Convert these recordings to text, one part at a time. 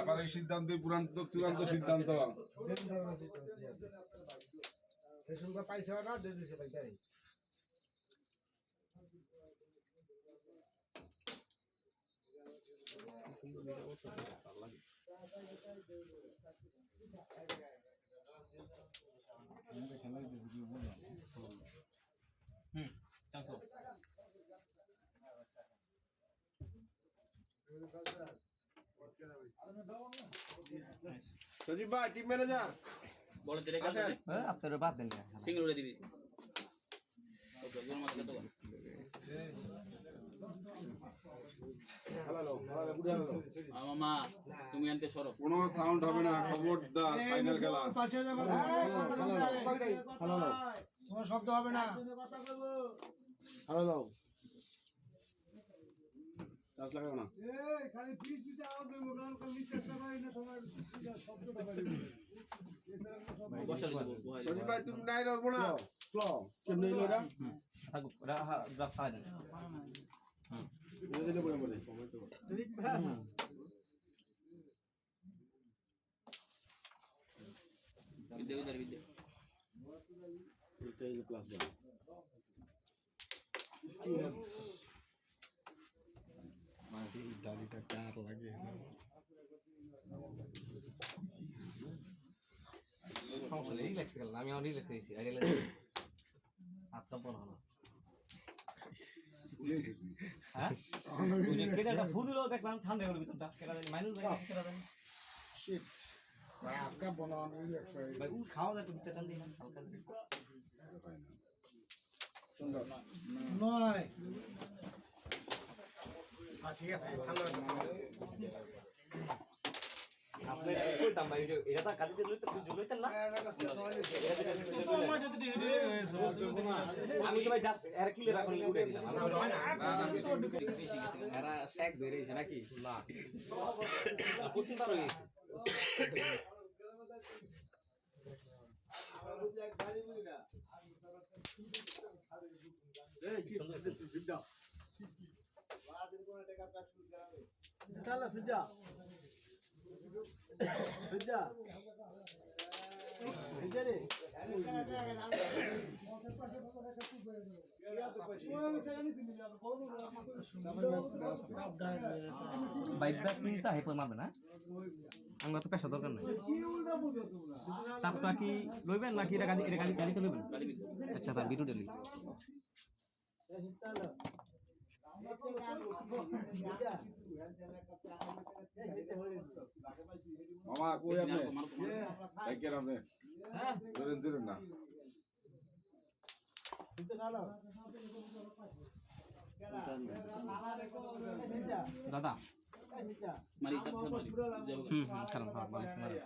আবার এই সিদ্ধান্ত পুরান্ত চূড়ান্ত সিদ্ধান্ত। পাইছে না তাই সজীব ভাই টিম ম্যানেজার বড় দিলে গেছে আপনারা বাদ দেন সিঙ্গেল উড়ে দিবি তুমি আনতে সরো কোনো সাউন্ড হবে না খবরদার ফাইনাল খেলা তোমার শব্দ হবে না হ্যালো লাও খালি পিস পিস আওয়াজ দেবো কারণ খালি চেষ্টা করি না তোমার শব্দটা পারি বসালে দেবো বহাই সজীব ভাই তুমি নাই রবো না? ফ্লো কেমনে হইল এটা থাকুক রাহা রাসা দেন দিলে বলে বলে বিদ্যে বিদ্যে বিদ্যে। এটাই প্লাস আমার এই দাড়িটা কার লাগে? রিল্যাক্স গেল আমি আমার রিল্যাক্স হয়েছি আগে হাতটা পর হলো। ঠান্ডা হলো ভিতরটা। কেটা জানি মাইনুল ভাই কেটা জানি শিট ভাই আটকা বনানো তুমি চাটান দিন নয়। আপনি ভাই এটা তো কাজে না? আমি তো ভাই জাস্ট এর কিলে রাখুন উঠে দিলাম। এরা শেক ধরে গেছে নাকি? না। পশ্চিম পার হয়ে গেছে। বাইকটা চিন্তা হেপর মারবে না? আমরা তো পেশা দরকার নাই চাপটা কি লইবেন নাকি এটা এটা গাড়ি গাড়িতে লইবেন আচ্ছা তার বিটু ডেলি মামা কই আপনি? দেখেন আপনি ধরেন ছিলেন না। দাদা। মারি সব খেল মারি। যাব হুম হুম খারাপ খারাপ মালিশ মারে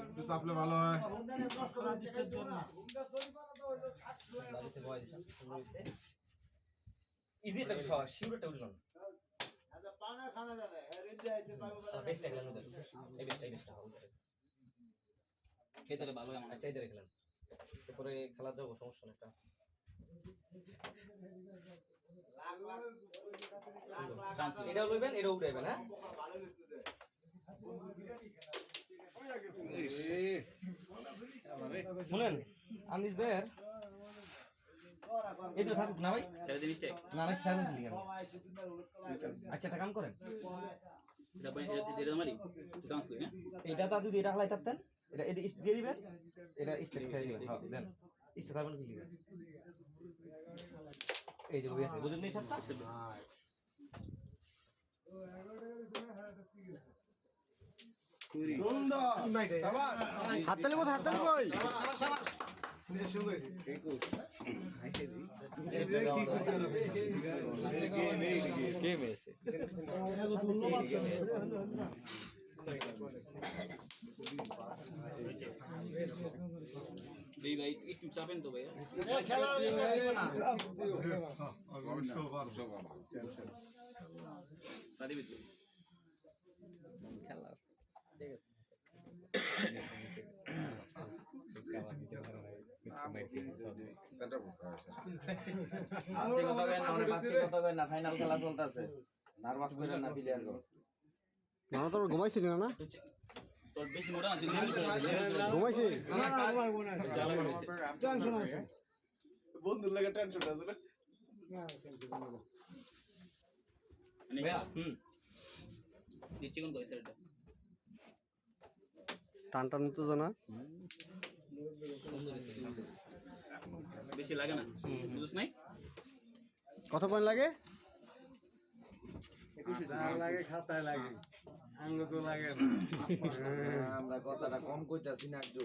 একটু চাপলে ভালো হয়। ইজি একটা খাওয়া শিউরটা উঠলাম বেস্টটা খেলাম এই বেস্টটা এই বেস্টটা হবে। খেতে ভালো আমার খেলেন। এরপরে খেলা দেবো সমস্যা নেই একটা। চান্স এটাও লইবেন এটাও উঠাইবেন হ্যাঁ? শুনেন, আনিস ভাইয়ের এই তো থাকুক না ভাই। ছেড়ে দিবি না না স্যার খেলি কেন? আচ্ছা একটা কাম করেন। এটা পরে এটা হালাই থাকতেন এটা এদিকে দিয়ে দিবেন, এটা স্টেট ছেড়ে দিবেন। হ্যাঁ দেন। স্টেট সার্ভেন্ট খেলি এই যে বুঝেছে বুঝেন এই সবটা? হাততালি কই হাততালি কই গেম ভাই একটু চাপেন তো খেলা আছে ফাইনাল খেলা চলতেছে নার্ভাস করে না? প্লেয়ার না তোর ঘুমাইছিলি না না না ঘুমাইছি। টেনশন আছে বন্ধুর লাগে টেনশন আছে না মানে ভাইয়া হুম। দিচ্ছি কইছে এটা? টান টান তো জানা। বেশি লাগে না? বুঝছ নাই? কত পয়েন্ট লাগে? লাগে খাতায় লাগে। আঙ্গ তো লাগে আমরা কথাটা কম কইতাছি না একটু।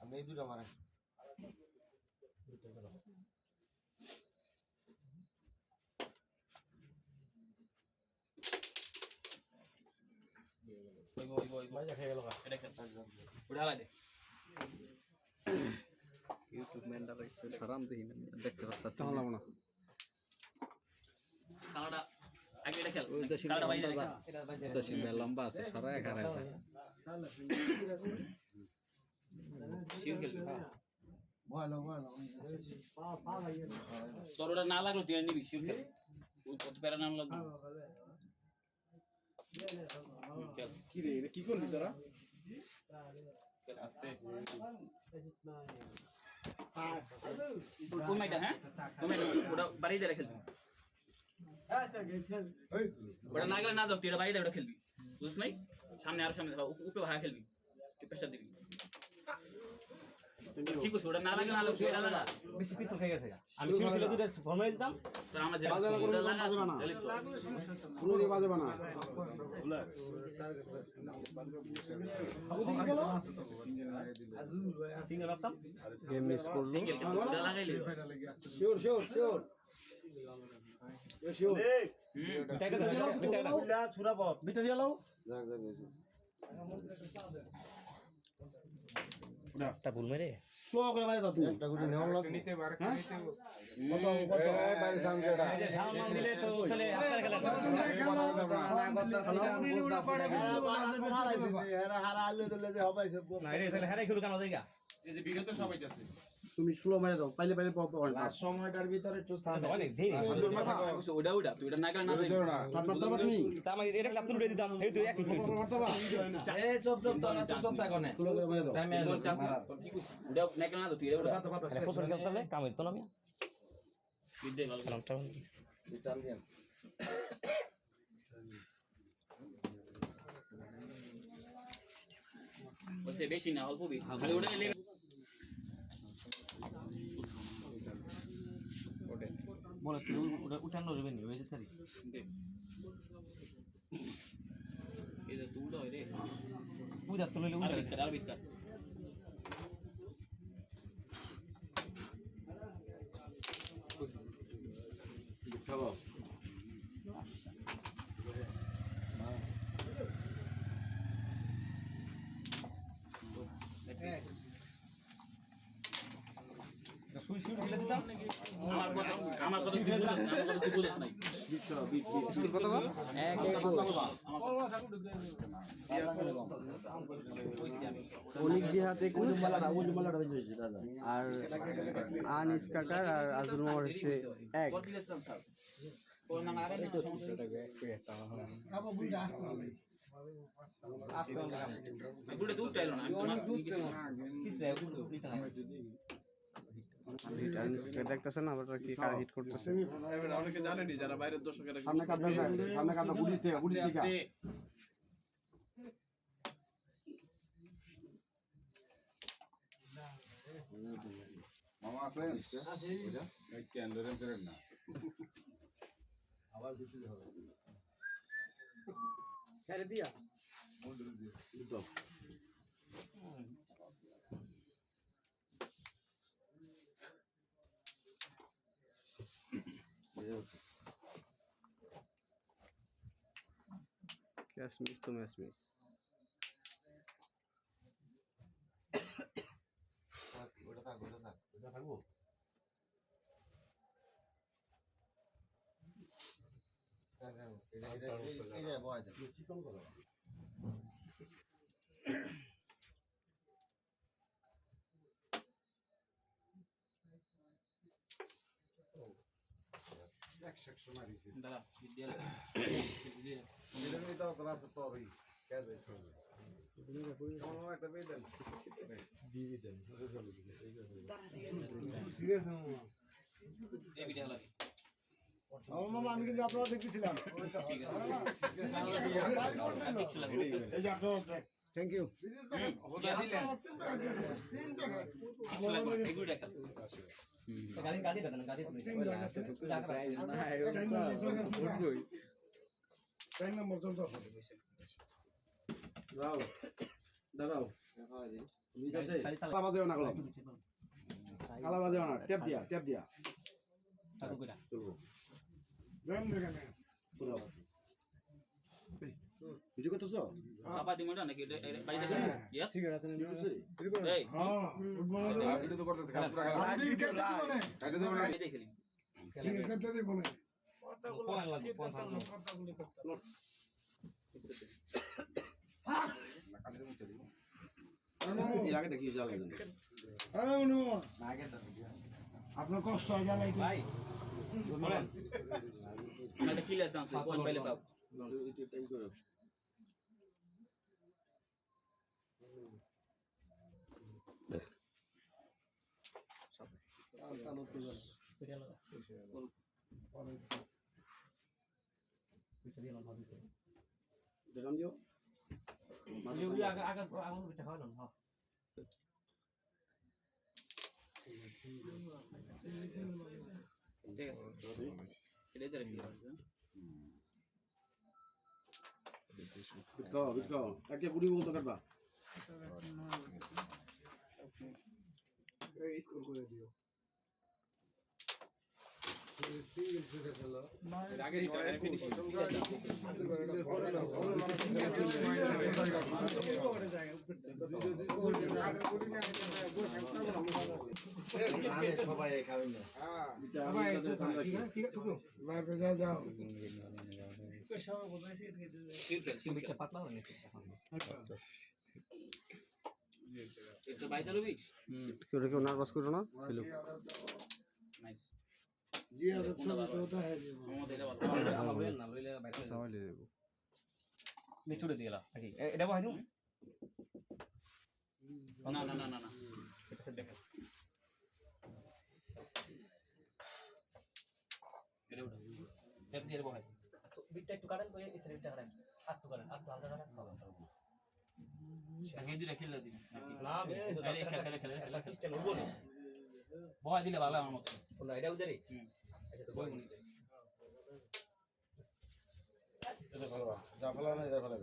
আমি এই দুটো মারে ওই ওই ওই এটা খেল উড়া লাগে ইউটিউব ম্যানটা সারাম দেখি না দেখতে পারতাছি না। কালাটা আগে এটা খেল। কালাটা বাইরে লম্বা। আছে সারা এখানে শিওর খেলবি ভালো ভালো তোর ওটা না লাগল তুই আর নিবি শিওর খেল ওই কত প্যারা নাম লাগবে হুম, খেল কি রে এটা কি করলি তোরা খেল আস্তে কোন মাইটা হ্যাঁ কোন মাইটা ওটা বাড়ি যায় খেলবি ওটা না গেলে না যাও তুই এটা বাড়ি যায় ওটা খেলবি বুঝছ নাই সামনে আরও সামনে উপ- উপরে ভাড়া খেলবি তুই প্রেশার দিবি ঠিক আছে ওটা না লাগে না লাগে এটা লাগা বেশি পিছল হয়ে গেছে আমি দুটো দিতাম। আমার যেটা বাজারে দিয়ে বাজে সিঙ্গেল রাখতাম গেম মিস করল লাগাইলে। শিওর শিওর শিওর বিটা লাও যাক যাক ভুল মেরে। স্লো করে মারে দাও তুমি। একটা গুটি নেও লাগবে। নিতে পারে হ্যাঁ? নিতে কত কত? এই বাইরে সামনে এটা সাউন্ড মান দিলে তো তাহলে আপনার খেলা না রে তাহলে হারাই খেলু কেন জায়গা এই যে ভিডিওতে সবাই যাচ্ছে। তুমি স্লো মারে দাও পাইলে পাইলে লাস্ট সময়টার ভিতরে একটু স্থান অনেক দেরি। ওটা ওটা তুই ওটা না গেলে না। সাত মারতে তুমি এটা ক্লাব তুলে দিতাম এই তো একই তো এই চুপ চুপ তো না চুপ থাকো না স্লো করে মারে দাও। টাইমে তোর চাষ না, তোর কি কইছিস? ওটা না গেলে না তুই এটা ওটা। আরে ফুটবল খেলতে কাম হইতো না আমি বিদ্যে ভালো করে। খেলামটা টান দেন বেশি না অল্প বি খালি ওটা বলে উঠানো রেবে নি হয়েছে সারি তুই উড়া হয় রে পূজা তুলে আর বিকার আর বিকার সুই খেলে দিতাম আমার কথা আমার কথা তুই বুঝিস না আমার কথা তুই বুঝিস নাই আর আনিস কাকার আর আজুল মামার হচ্ছে এক আসতে দুধ চাইলো না দেখতেছেন আবার কি কার হিট করতেছে এবার অনেকে জানেনি যারা বাইরের দর্শকেরা সামনে কাটবে সামনে কাটবে গুড়ি থেকে গুড়ি থেকে। মামা আছেন? এই কেন ধরেন ধরেন না। ক্যাশ মিস তো ম্যাচ মিস ওটা থাক ওটা থাক ওটা থাকব এটা এটা যায় বয় চিকন কথা একশো মারিছে দাঁড়া দাও তোরা আছে দেন ঠিক আছে আমি কিন্তু আপনারা দেখতেছিলাম এই যে আপনারা থ্যাংক ইউ আছে। কালা বাজেও না গেল কালা বাজেও না। ট্যাপ দিয়া ট্যাপ দিয়া। ভিডিও করতেছ? চাপা দিমু না নাকি? বাইরে ইয়েস এই। হ্যাঁ ফুটবল তো করতেছে পুরা আমি মানে খেলি। কোন দেবো জ্বালাই হ্যাঁ মামা আপনার কষ্ট হয় ভাই বলেন। আমাদের কিলে আছে? কোন পাইলে পাব দেখান দিও আগে আগে আগুন পিঠা খাওয়ালাম হ্যাঁ ঠিক আছে এটাই তো রেখে বিটকাও বিটকাও একে বুড়ি বলতে পারবা স্কোর করে দিও সিঙ্গেল ফিরে খেলো আগে রিটার্ন ফিনিশিং সবাই খাবেন না যাও পাতলা হয়ে গেছে এটা বাইতে লবি? কেউ কেউ নার্ভাস করো না হ্যালো নাইস জি আর ছবি তো ওটা যাবে আমাদের এটা ভালো আমার বলেন না। লইলে বাইরে সবাই নিয়ে নেব আমি ছুড়ে দিয়ে গেলাম নাকি? এটা বহাই না না না না না দেখেন এটা উঠো ট্যাপ দিয়ে বহাই বিটটা একটু কাটেন তো এই সাইডে বিটটা কাটেন। আর তো কাটেন। আর হালকা খেলে দিন না খেলে খেলে খেলে খেলে খেলে। সিস্টেম বহাই দিলে ভালো আমার মতো। না এটা উদারি হুম। যা ভালো না যা ভালো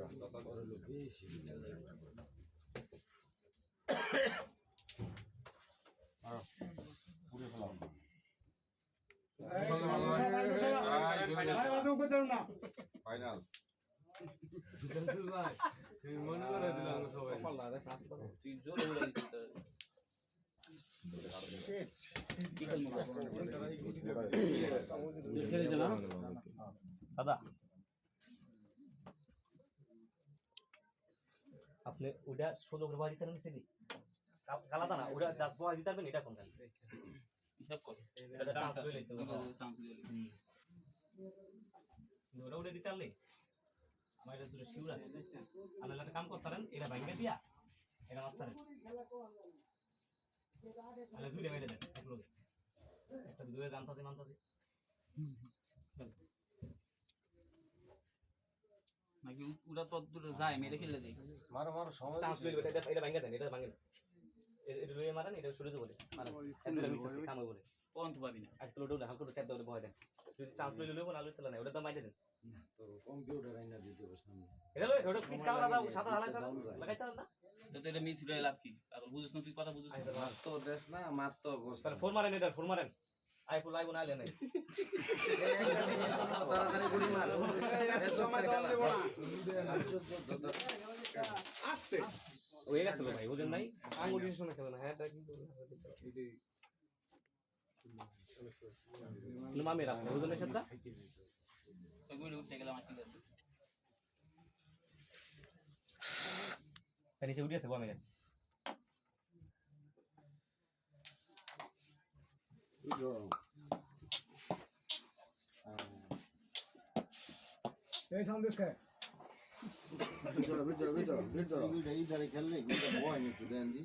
পুড়ে ফেলাও। ফাইনাল তুই জোরে উড়াই দিতে কি খেলব দাদা। আপনি ওটা ষোলো করে বয় দিতে পারবেন সেটি কালাদা না ওটা জাস্ট বয় দিতে পারবেন এটা কোন হিসাব কর। এটা চান্স লইলে তো চান্স দিলে ওটা দিতে পারলে? আমার এটা দুটো শিউর আছে। আপনি একটা কাম করতে পারেন এটা ভাঙবে দিয়া এটা মারতে পারেন তাহলে দুইটা মেরে দেন এক লোকে একটা দুয়ে জানতাতে মানতাতে নাকি ওরা তো দূরে যায় মেরে খেলে দেয় মারো মারো সময় চান্স লইলে এটা এটা ভাঙবে দেন এটা ভাঙে এটা লইয়ে মারেন এটা সরে বলে। মারেন। এক মিস আছে কাম বলে। পর্যন্ত পাবি না। আজকাল ওটা হালকা করে ট্যাপ দেওয়া ভয় দেন। যদি চান্স লইলে লইব না লইতে না ওটা তো মাইতে দেন। কম্পিউটার আইনা দিতে হবে সামনে। এটা ওটা পিস কালা দাদা সাদা হালাই লাগাইতে না? তো এটা মিস হয়ে লাভ কি? পাগল বুঝছ না তুই কথা বুঝছ না। তো দেশ না মার তো তাহলে ফোন মারেন এটা ফোন মারেন। আইফোন আইফোন আইলে নাই। তাড়াতাড়ি করি মার। সময় দেওয়া দেবো না। হয়ে গেছে ভাই বুঝেন নাই। আঙ্গুল দিয়ে শোনা খেলে না। হ্যাঁ মামি বুঝেন সাথে? ওই উঠতে গেলাম আর কি আছে নিচে উঠে আছে বমে এই সন্দেশ খায় ভিতরে ভিতরে ভিতরে ভিতরে এই খেললে গুলো বয় একটু দেন দি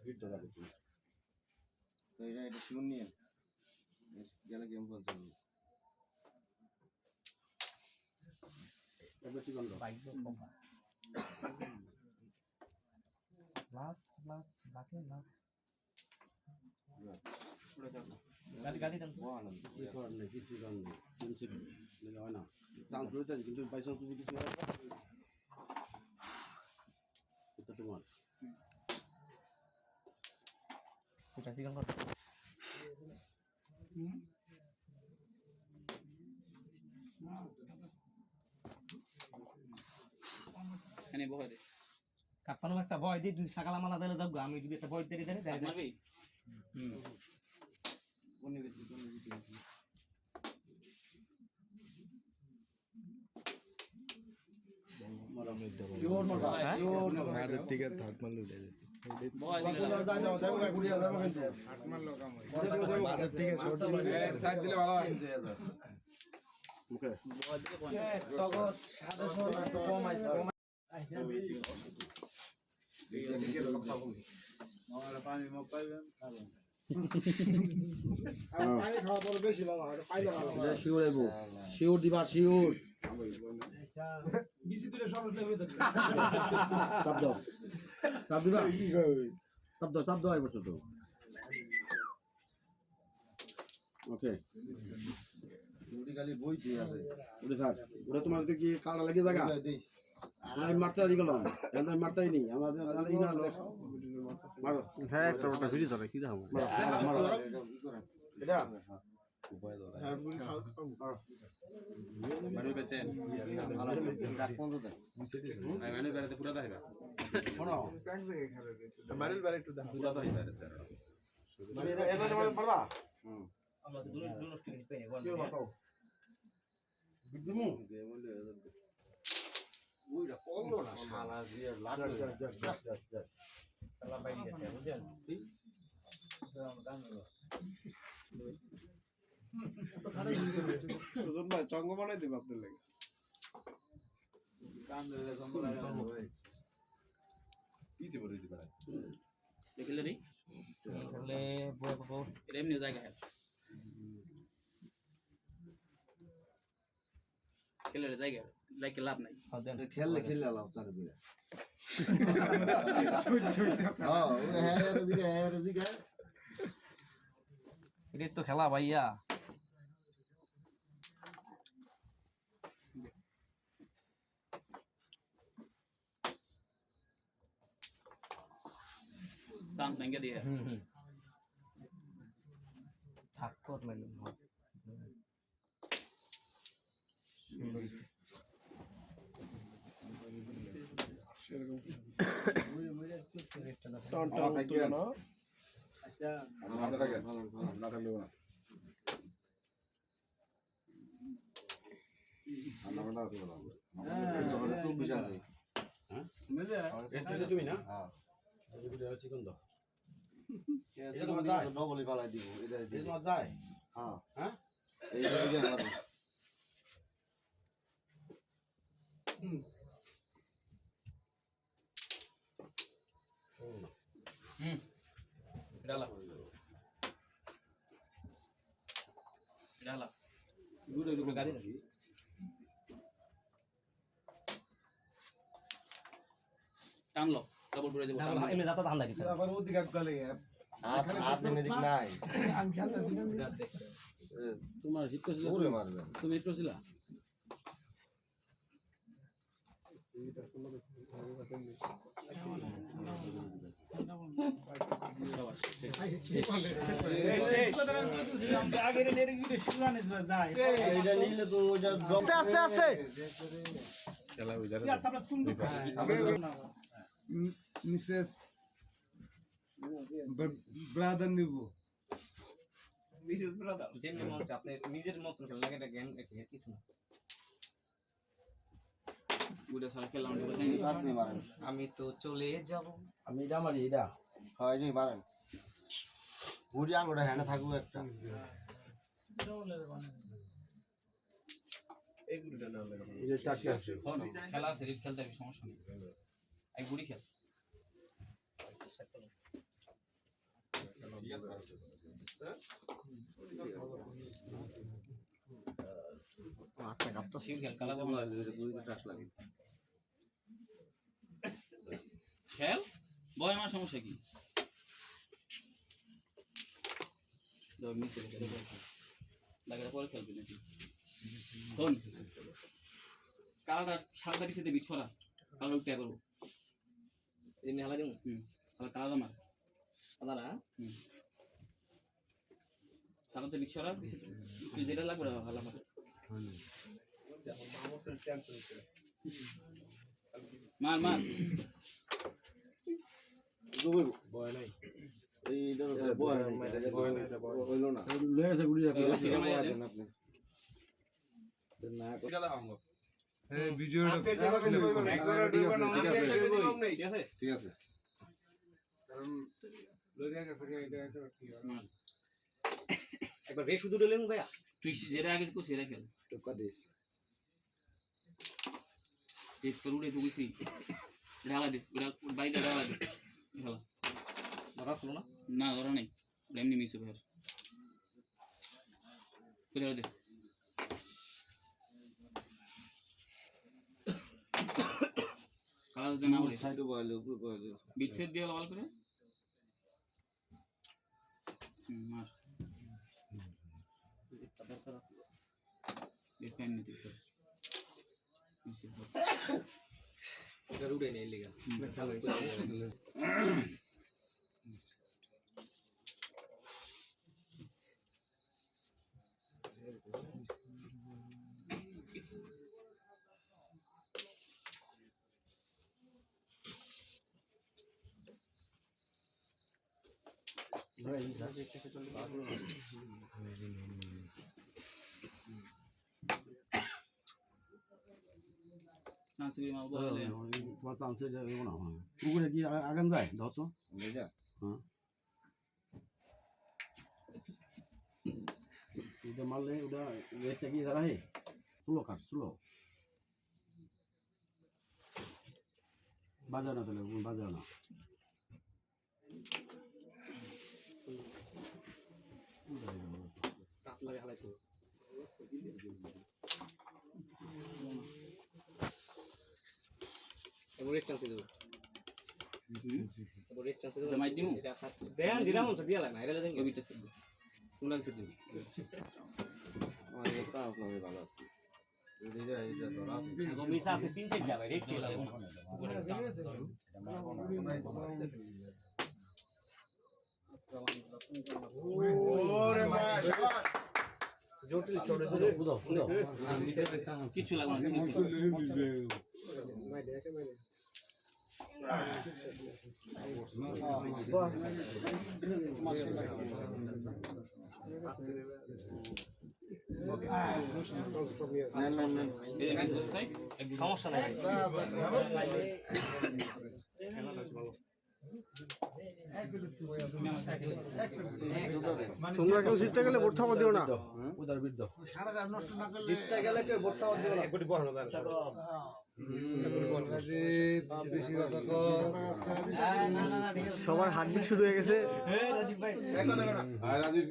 ভিতরে তো এটা এটা শুন নিয়ে গেলে গেম আছে কিন্তু পয়সা তুমি কিছু তোমার এটা সিগান কর। এখানে বহে দে। কাপানো একটা ভয় দিয়ে তুই সকালে মালা দিলে যাব আমি যদি একটা ভয় দিয়ে। হাত মারবি কোন ব্যক্তি কোন ব্যক্তি পিওর মজা হ্যাঁ? পিওর মজা। মাঝের থেকে থার্ড মারলে উঠে যেত হয় হয়ে পানি হয় ভালো হয় শিওর আইব শিওর শিওর চাপ দিবা? চাপ দাও চাপ দাও আইব তো। ওকে। খালি আছে। থাক তোমার কি কাটা লাগে জায়গা দেই। আমি মারতে পারি গেলাম আমি মারতেই নি আমার ই না। মারো। হ্যাঁ একটা ফিরে যাবে কি দেখাবো? মারো মারো এটা? মানে শালা দিয়ে গেছে বুঝছেন সুজন ভাই চঙ্গ বানাই দেবে আপনার লাগে। পিছে পড়েছি বেড়া দেখিলে রে তাহলে বয় বাবা এটা এমনি জায়গা হ্যাঁ খেলে জায়গা যাইকে লাভ নাই। দেন খেললে চাকরি হ্যাঁ হ্যাঁ হ্যাঁ তো খেলা ভাইয়া চান্স ভেঙে দিয়ে হুম হুম ঠাক্কর মেলুন সেরকম ওই ওই একটু আমার থাকেন। আপনি থাকেন। না থাকলেও না। ঠান্ডা মান্ডা আছে চব্বিশ আছে তুমি না ডবলই পালাই দিব এটা যায়? হ্যাঁ। হ্যাঁ? মারো ডালা ডালা গাড়ি নাকি টানলো। ডাবল করে দেবো। এমনি যাতা ধান্দা দিতে আবার ওদিকে গলে হাত হাত এনে দিক নাই আমি খেলতেছি না তোমার হিট করছিল জোরে মারবে তুমি হিট করছিলা আস্তে আস্তে খেলা ওই ধারে মিসেস ব্রাদার। নিব যেমনি মন আপনি নিজের মতো খেলেন লাগে এটা গেম এটা কিছু না। ওটা সারা মারেন। আমি তো চলে যাব। আমি এটা মারি এটা হয় নি মারেন। ঘুরি আঙুটা হ্যান্ডে থাকব একটা। এই যে চারটি আছে। খেলা আছে খেলতে সমস্যা নেই। এক গুড়ি খেল? খেল আমার সমস্যা কি? পরে কালাটা সাদা পিছিয়ে দিবি, ছড়া। কালার উঠতে করব আদা না সাদাতে বিছ ছড়া পিছিয়ে তুই যেটা লাগবে ভালো আমার মার মার ভয় নাই এইটা তো স্যার বয় নাই হইল না লয়ে আছে গুড়ি রাখি এবার এটা ঠিক বয় আছে দেন আপনি না এই ভিডিওটা ঠিক আছে ঠিক আছে ঠিক আছে ঠিক আছে মার। একবার রে শুধু ডলেন ভাইয়া। তুই যেটা আগে করছিস সেটা খেল। টোকা দিস। এই তোর উড়ে তুই গেছি ঢালা দে ওটা বাইরে ঢালা দে। ঢালা। ধরা ছিল না? না ধরা নেই। ওটা এমনি মিস হবে আর কোথায় দে দেনা বলে। সাইডে বয়লে উপরে বয়লে বিটসেট দিয়ে লাল করে? হুম দরকার আছে পেন নিতে তো বল এটা উড়ে নেই লিগা। তোমার চান্সে যাবে না পুকুরে কি আগান যায় দাও তো বুঝা এটা মারলে ওটা রেটটা কি দাঁড়া হে তুলো কাট তুলো বাজাও না তাহলে বাজাও না। লাগে হালাই তো চান্স দেবো। এবার চান্স দেবো এটা মাইর দিমু? দেন যেটা মন দিয়া লাগে না এটা দেন। আমার কাছে চান্স ভালো আছে। তিন চার যাবে রেট জটিল ছোট ছোট বুঝাও বুঝাও কিছু লাগবে না সমস্যা নাই তোমরা কেউ জিততে গেলে ভোট থাপা দিও না। জিততে গেলে কেউ ভোট থাপা দিও না। সবার হার্টবিট শুরু হয়ে গেছে। রাজীব আর রাজীব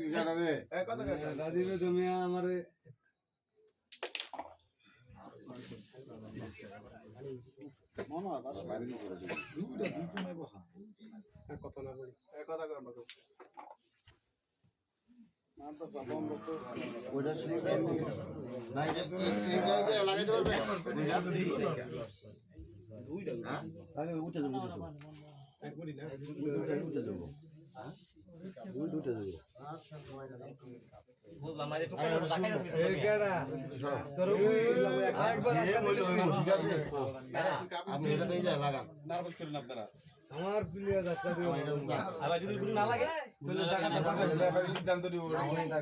কি কাটা রে রাজীবে জমিয়া আমার ওইটা শুরু না এটা এটা যে লাগাইতে পারবে বুঝলাম না একটু করে দেখাই যাচ্ছে ঠিক আছে। আপনি এটা দিয়ে যায় লাগান। নার্ভাস করেন আপনারা। আমার প্লেয়ার যাত্রা দিও এটা আবার যদি গুলি না লাগে তাহলে দেখা না রেফারি সিদ্ধান্ত নিব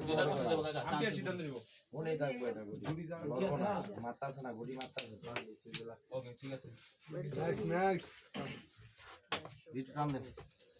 যেটা করতে আমি সিদ্ধান্ত নিব। ওকে ঠিক আছে নেক্সট নেক্সট ভিডিও টান দেন মোবাইল লাজগুড়ি লাজগুড়ি ব্রাদার গুড়ি দিতে পারলে উইন গেম না মারলে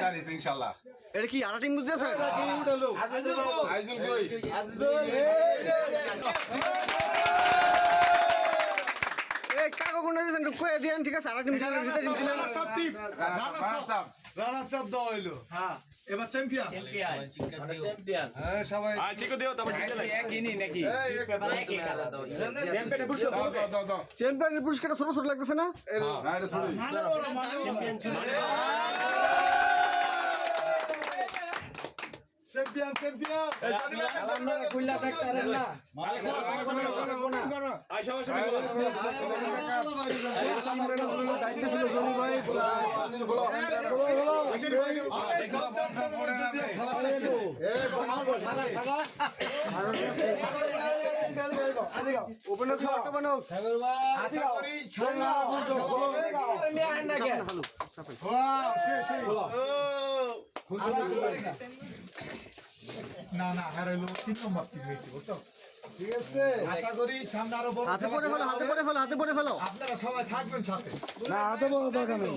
সানি ইনশাআল্লাহ এটা কি আরা টিম বুঝতেছে আইজুল কই এই কাকা কোন দিয়েছেন কয়ে দিয়েন ঠিক আছে? আরা টিম জিতে জিতে দিলেন। রানা রানা চাপ দাও হইল। হ্যাঁ এবার চ্যাম্পিয়ন। চ্যাম্পিয়ন হ্যাঁ সবাই আর চিকো দিও তবে একই নাকি? চ্যাম্পিয়নে বসে দাও দাও দাও দাও পুরস্কারটা ছোট ছোট লাগতেছে না? এটা চ্যাম্পিয়ন চ্যাম্পিয়ন আইসা আইসা দায়িত্ব ছিল জনি ভাই ওপেন হোক ওপেন আশা করি ছাড়া না না হারাইলো তিন নম্বর টিম হয়েছে বুঝছ? ঠিক আছে? আশা করি সামনে আরও বড় হাতে পড়ে ফেলো হাতে পড়ে ফেলো হাতে পড়ে ফেলো। আপনারা সবাই থাকবেন সাথে। না হাতে বড় দরকার নেই।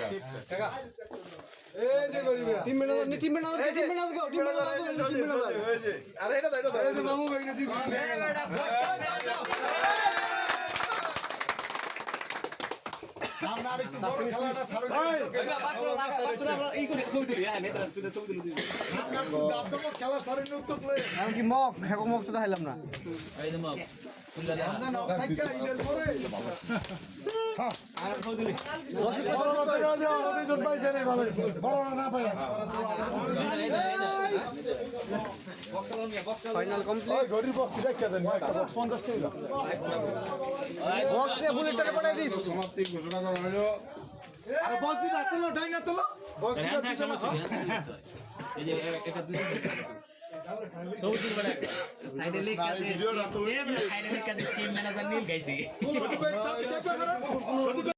আরে এটা এটা এই যে মামু ভাই না দিবি সামনে আরেকটু বড় খেলাটা ছাড়ো খেলা ছাড়ো উত্তর লয়ে আমি কি মক হেকো তো দেখাইলাম না এই যে মগ না না অপেক্ষা ইনের পরে ফাইনাল কমপ্লিট বক্স দিয়ে বুলেটটা পাঠিয়ে দিস। সমাপ্তি ঘোষণা করা হলো আরে বলছি না তোলো ডাই না তোলো। হ্যাঁ হ্যাঁ। সমস্যা এই যে এটা দুই সবুজ বলে সাইডে লিখে সাইডে লিখে টিম ম্যানেজার নীল গাইছে। করো